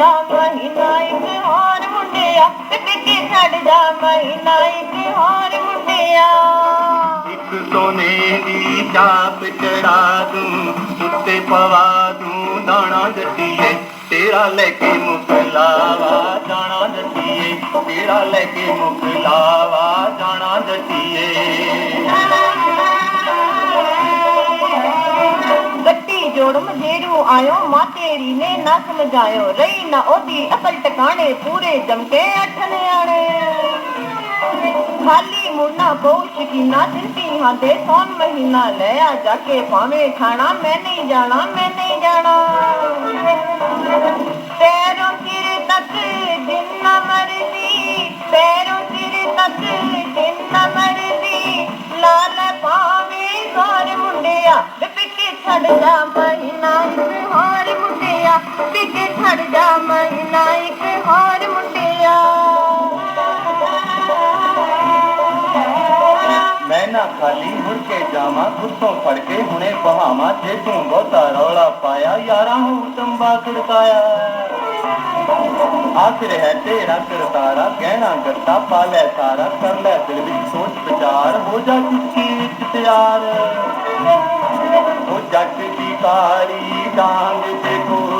ਜਾ ਮਹੀਨਾ ਇੱਕ ਹੋਰ ਮੁੰਡਿਆ ਵੇ ਛੱਡ ਜਾ ਮਹੀਨਾ ਇੱਕ ਹੋਰ ਮੁੰਡਿਆ। ਇੱਕ ਸੋਨੇ ਦੀ ਚਾਪ ਚੜਾ ਦੂੰ, ਉੱਤੇ ਪਵਾ ਦੂੰ ਦਾਣਾ ਜੱਟੀਏ, ਤੇਰਾ ਲੈ ਕੇ ਮੁਕਲਾਵਾ ਜਾਣਾ ਜੱਟੀਏ, ਤੇਰਾ ਲੈ ਕੇ ਮੁਕਲਾਵਾ ਜਾਣਾ ਜੱਟੀਏ। ਗੱਟੀ ਜੋੜ ਮਜੇਰੂ ਆਇਓ ਮਾਂ ਤੇਰੀ ਨੇ ਨਾ ਸਮਝਾਇਓ ਰਹੀ ਨਾ ਉਹਦੀ ਅਕਲ ਟਿਕਾਣੇ, ਪੂਰੇ ਜਮ ਕੇ ਅੱਠ ਨਿਆਣੇ ਖਾਲੀ ਮੁੰਨਾ ਬਹੁ ਸ਼ਕੀਨਾ ਦਿੰਦੀ ਹਾਂ ਦੇ ਸੌਣ ਮਹੀਨਾ ਲੈ ਆ ਜਾ ਕੇ ਭਾਵੇਂ ਖਾਣਾ, ਮੈਂ ਨਹੀਂ ਜਾਣਾ, ਮੈਂ ਨਹੀਂ ਜਾਣਾ। ਪੈਰੋਂ ਸਿਰ ਤੱਕ ਜਿੰਨਾ ਮਰਦੀ ਪੈਰੋਂ ਸਿਰ ਤੱਕ ਜਿੰਨਾ ਮਰਦੀ ਲਾਲ ਭਾਵੇਂ ਸਾਰੇ ਮੁੰਡਿਆ ਵੇ ਪਿੱਛੇ ਛੱਡ ਜਾ ਮੁੰਡਿਆ ਪਿੱਛੇ ਛੱਡ ਜਾ ਮਹੀਨਾ ਇੱਕ ਹੋਰ ਮੁੰਡਿਆ। ਮੈਂ ਨਾ ਖਾਲੀ ਮੁੜ ਕੇ ਜਾਵਾਂ, ਗੁੱਸੋਂ ਫੜ ਕੇ ਹੁਣੇ ਬਹਾਵਾਂ, ਜੇ ਤੂੰ ਬਹੁਤਾ ਰੌਲਾ ਪਾਇਆ, ਯਾਰਾਂ ਨੂੰ ਤੰਬਾ ਖੜਕਾਇਆ। ਆਖਰ ਹੈ ਤੇਰਾ ਕਰਤਾਰਾ ਕਹਿਣਾ ਗੱਤਾ ਪਾ ਲੈ ਸਾਰਾ, ਕਰ ਲੈ ਦਿਲ ਵਿੱਚ ਸੋਚ ਵਿਚਾਰ, ਹੋ ਜਾ ਚੁੱਕੀ ਵਿੱਚ ਤਿਆਰ। ਉਹ ਜੱਟ ਦੀ ਕਾਲੀ ਡਾਂਗ ਤੇ ਕੋਲੋਂ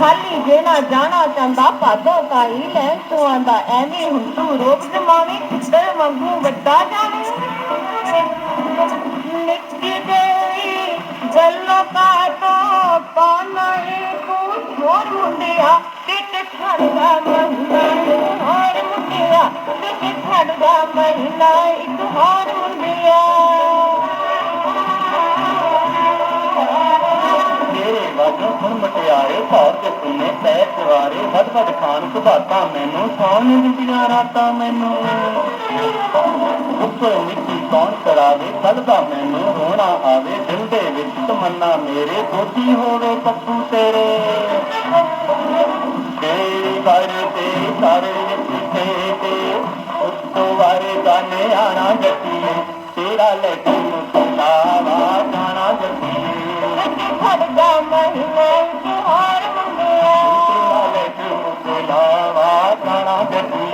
ਖਾਲੀ ਜੇ ਜਾਣਾ ਚਾਹੁੰਦਾ, ਭਾਗੋ ਕਾਈ ਲੈ ਤੂੰ ਆਂਦਾ, ਐਵੇਂ ਹੁਣ ਤੂੰ ਰੋਕ ਜਮਾਵੇਂ ਤੇ ਮੰਗੂ ਵੱਡਾ ਜਾਵੇਂ। ਨਿੱਕੀ ਜਿਹੀ ਗੱਲੋਂ ਕਾਟੋ ਪਾਣਾ ਤੂੰ ਹੋਰ ਮੁੰਡਿਆ ਟਿਕ ਛੜਦਾ ਮਹੀਨਾ ਹੋਰ ਮੁੰਡਿਆ ਟਿਕ ਛੜਦਾ ਮਹਿਲਾ, ਇੱਕ ਹੋਰ ਮੁੰਡਿਆ। ਤੇਰੇ ਵਾਜੋਂ ਮਟਿਆਰੇ ਧੌਰ ਤੇ ਸੁਨੇ ਪੈਰ ਸਵਾਰੇ ਵੱਧ ਵੱਧ ਖਾਨ ਸੁਭਾਤਾ ਮੈਨੂੰ, ਸੌਣ ਨਹੀਂ ਰਾਤਾਂ ਮੈਨੂੰ। ਉੱਪਰ ਮਿੱਟੀ ਕੌਣ ਕਰਾਵੇ ਕੱਲਦਾ ਮੈਨੂੰ ਰੋਣਾ ਆਵੇ ਦਿਲ ਦੇ ਵਿੱਚ ਤਮੰਨਾ ਮੇਰੇ ਦੋਤੀ ਹੋਵੇ ਪੱਪੂ ਤੇਰੇ। ਤੇਰੀ ਵਰ ਤੇ ਸਾਰੇ ਵਿੱਚ ਤੇ ਉੱਤੋਂ ਵਾਰੇ ਗਾਣੇ ਆਣਾ ਜੱਟੀਏ ਤੇਰਾ ਲੈ ਕੇ oh